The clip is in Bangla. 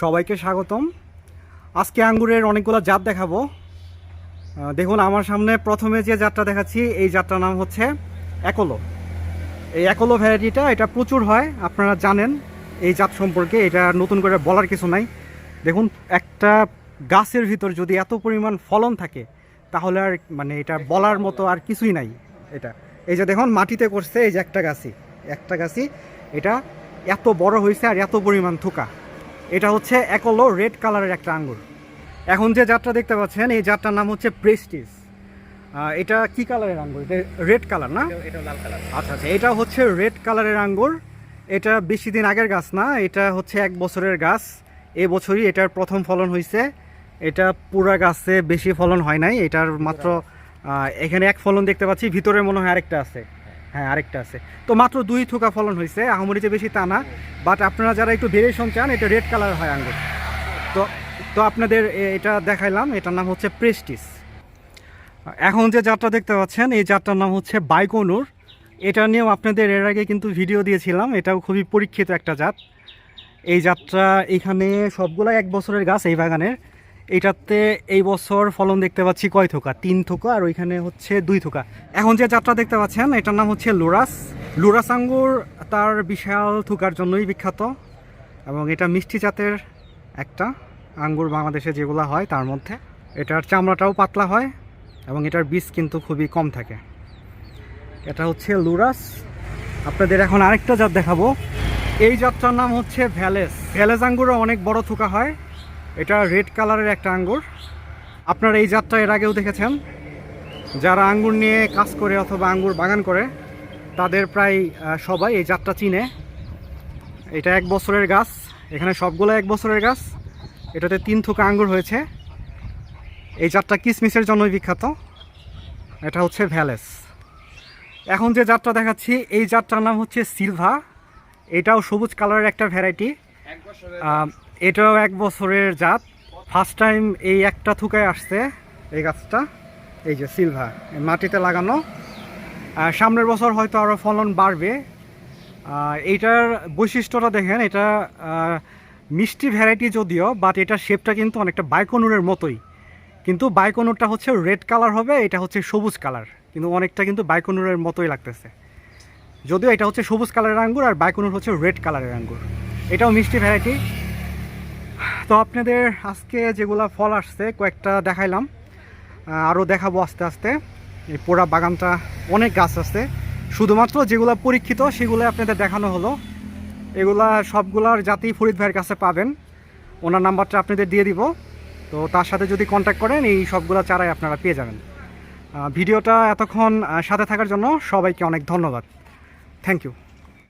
সবাইকে স্বাগতম। আজকে আঙ্গুরের অনেকগুলো জাত দেখাবো। দেখুন, আমার সামনে প্রথমে যে জাতটা দেখাচ্ছি, এই জাতটার নাম হচ্ছে একলো এই একলো ভ্যারাইটিটা, এটা প্রচুর হয়, আপনারা জানেন এই জাত সম্পর্কে, এটা নতুন করে বলার কিছু নাই। দেখুন, একটা গাছের ভিতর যদি এত পরিমাণ ফলন থাকে, তাহলে আর মানে এটা বলার মতো আর কিছুই নাই এটা। এই যে দেখুন, মাটিতে করছে এই যে একটা গাছই। একটা গাছই, এটা এত বড় হয়েছে আর এত পরিমাণ থোকা। এটা হচ্ছে একলো রেড কালারের একটা আঙ্গুর। এখন যে জাতটা দেখতে পাচ্ছেন এই জাতটার নাম হচ্ছে প্রেস্টিজ। এটা কি কালারের আঙ্গুর? এটা রেড কালার না? এটা আচ্ছা আচ্ছা এটা হচ্ছে রেড কালারের আঙ্গুর। এটা বেশি দিন আগের গাছ না এটা হচ্ছে এক বছরের গাছ। এ বছরই এটার প্রথম ফলন হয়েছে এটা পুরা গাছে বেশি ফলন হয় নাই এটার মাত্র এখানে এক ফলন দেখতে পাচ্ছি ভিতরে মনে হয় আরেকটা আছে। হ্যাঁ আরেকটা আছে। তো মাত্র দুই থোকা ফলন হয়েছে আহামরিতে বেশি তা না বাট আপনারা যারা একটু ভেরিয়েশন চান, এটা রেড কালার হয় আঙ্গুর। তো তো আপনাদের এটা দেখাইলাম, এটার নাম হচ্ছে প্রেস্টিস এখন যে জাতটা দেখতে পাচ্ছেন, এই জাতটার নাম হচ্ছে বাইকনুর। এটা নিয়েও আপনাদের এর আগে কিন্তু ভিডিও দিয়েছিলাম, এটাও খুবই পরীক্ষিত একটা জাত। এই জাতটা এখানে সবগুলো এক বছরের গাছ এই বাগানের। এইটাতে এই বছর ফলন দেখতে পাচ্ছি কয় থোকা? তিন থোকা আর ওইখানে হচ্ছে দুই থোকা। এখন যে জাতটা দেখতে পাচ্ছেন, এটার নাম হচ্ছে লুরাস। লুরাস আঙ্গুর তার বিশাল থোকার জন্যই বিখ্যাত এবং এটা মিষ্টি জাতের একটা আঙ্গুর বাংলাদেশে যেগুলো হয় তার মধ্যে। এটার চামড়াটাও পাতলা হয় এবং এটার বীজ কিন্তু খুবই কম থাকে। এটা হচ্ছে লুরাস। আপনাদের এখন আরেকটা জাত দেখাবো। এই জাতটার নাম হচ্ছে ভ্যালেস। ভ্যালেস আঙ্গুরও অনেক বড় থোকা হয়। এটা রেড কালারের একটা আঙ্গুর। আপনারা এই জাতটা এর আগেও দেখেছেন। যারা আঙ্গুর নিয়ে কাজ করে অথবা আঙ্গুর বাগান করে তাদের প্রায় সবাই এই জাতটা চিনে। এটা এক বছরের গাছ। এখানে সবগুলো এক বছরের গাছ। এটাতে তিন থোকা আঙ্গুর হয়েছে। এই জাতটা কিসমিসের জন্যই বিখ্যাত। এটা হচ্ছে ভ্যালেস। এখন যে জাতটা দেখাচ্ছি এই জাতটার নাম হচ্ছে সিলভা। এটাও সবুজ কালারের একটা ভ্যারাইটি এটাও এক বছরের জাত। ফার্স্ট টাইম এই একটা থুকায় আসছে এই গাছটা। এই যে সিলভার মাটিতে লাগানো। সামনের বছর হয়তো আরও ফলন বাড়বে। এইটার বৈশিষ্ট্যটা দেখেন, এটা মিষ্টি ভ্যারাইটি যদিও বাট এটার শেপটা কিন্তু অনেকটা বাইকনুরের মতোই। কিন্তু বাইকনুরটা হচ্ছে রেড কালার হবে, এটা হচ্ছে সবুজ কালার কিন্তু অনেকটা কিন্তু বাইকনুরের মতোই লাগতেছে। যদিও এটা হচ্ছে সবুজ কালারের আঙ্গুর, আর বাইকনুর হচ্ছে রেড কালারের আঙ্গুর। এটাও মিষ্টি ভ্যারাইটি তো আপনাদের আজকে যেগুলা ফল আসছে, কয়েকটা দেখাইলাম। আরও দেখাবো আস্তে আস্তে। এই পোড়া বাগানটা অনেক গাছ আছে। শুধুমাত্র যেগুলো পরীক্ষিত সেগুলো আপনাদের দেখানো হলো। এগুলা সবগুলার জাতি ফরিদ ভাইয়ের কাছে পাবেন। ওনার নাম্বারটা আপনাদের দিয়ে দিব। তো তার সাথে যদি কন্ট্যাক্ট করেন, এই সবগুলা চারাই আপনারা পেয়ে যাবেন। ভিডিওটা এতক্ষণ সাথে থাকার জন্য সবাইকে অনেক ধন্যবাদ। Thank you